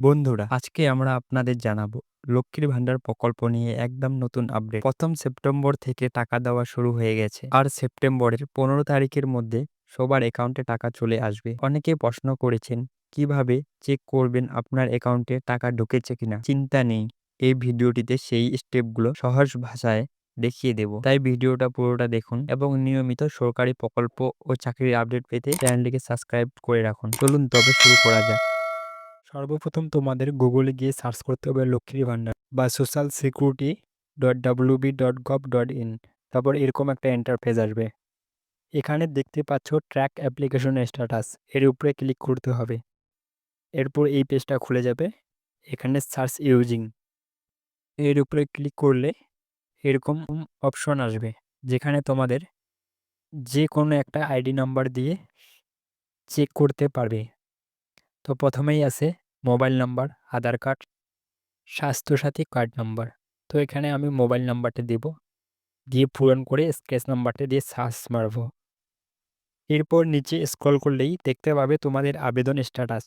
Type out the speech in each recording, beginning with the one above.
বন্ধুরা, আজকে আমরা আপনাদের জানাব লক্ষ্মীর ভান্ডার প্রকল্প নিয়ে একদম নতুন আপডেট প্রথম সেপ্টেম্বর থেকে টাকা দেওয়া শুরু হয়ে গেছে আর সেপ্টেম্বরের পনেরো তারিখের মধ্যে সবার অ্যাকাউন্টে টাকা চলে আসবে। অনেকে প্রশ্ন করেছেন, কীভাবে চেক করবেন আপনার অ্যাকাউন্টে টাকা ঢুকেছে কিনা? চিন্তা নেই, এই ভিডিওটিতে সেই স্টেপগুলো সহজ ভাষায় দেখিয়ে দেব। তাই ভিডিওটা পুরোটা দেখুন এবং নিয়মিত সরকারি প্রকল্প ও চাকরির আপডেট পেতে চ্যানেলটিকে সাবস্ক্রাইব করে রাখুন। চলুন তবে শুরু করা যাক। সর্বপ্রথম তোমাদের গুগলে গিয়ে সার্চ করতে হবে লক্ষ্মীর ভান্ডার বা social security dot W B dot gov dot in তারপর এরকম একটা ইন্টারফেস আসবে। এখানে দেখতে পাচ্ছ ট্র্যাক অ্যাপ্লিকেশন স্ট্যাটাস এর উপরে ক্লিক করতে হবে। এরপর এই পেজটা খুলে যাবে, এখানে সার্চ ইউজিং এর উপরে ক্লিক করলে এরকম অপশন আসবে, যেখানে তোমাদের যে কোনো একটা আইডি নাম্বার দিয়ে চেক করতে পারবে। তো প্রথমেই আছে mobile number, Aadhaar card, Swasthyasathi card number. তো এখানে আমি মোবাইল নাম্বারটা দেব। দিয়ে পূরণ করে স্ক্রেচ নাম্বারটা দিয়ে সার্চ মারব। এরপর নিচে স্ক্রল করলেই দেখতে পাবে তোমাদের আবেদন স্ট্যাটাস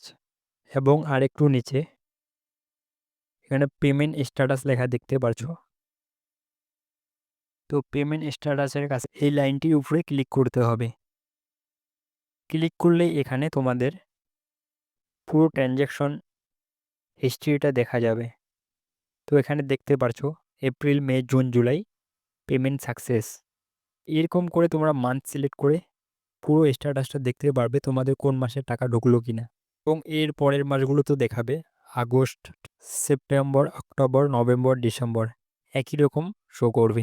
এবং আরেকটু নিচে এখানে পেমেন্ট স্ট্যাটাস লেখা দেখতে পারছ তো পেমেন্ট স্ট্যাটাসের কাছে এই লাইনটির উপরে ক্লিক করতে হবে। ক্লিক করলেই এখানে তোমাদের পুরো ট্রানজ্যাকশন হিস্ট্রিটা দেখা যাবে। তো এখানে দেখতে পারছ April May June July payment success এরকম করে তোমরা মান্থ সিলেক্ট করে পুরো স্ট্যাটাসটা দেখতে পারবে তোমাদের কোন মাসে টাকা ঢুকলো কিনা। এবং এর পরের মাসগুলো তো দেখাবে, August September October November December একই রকম শো করবে।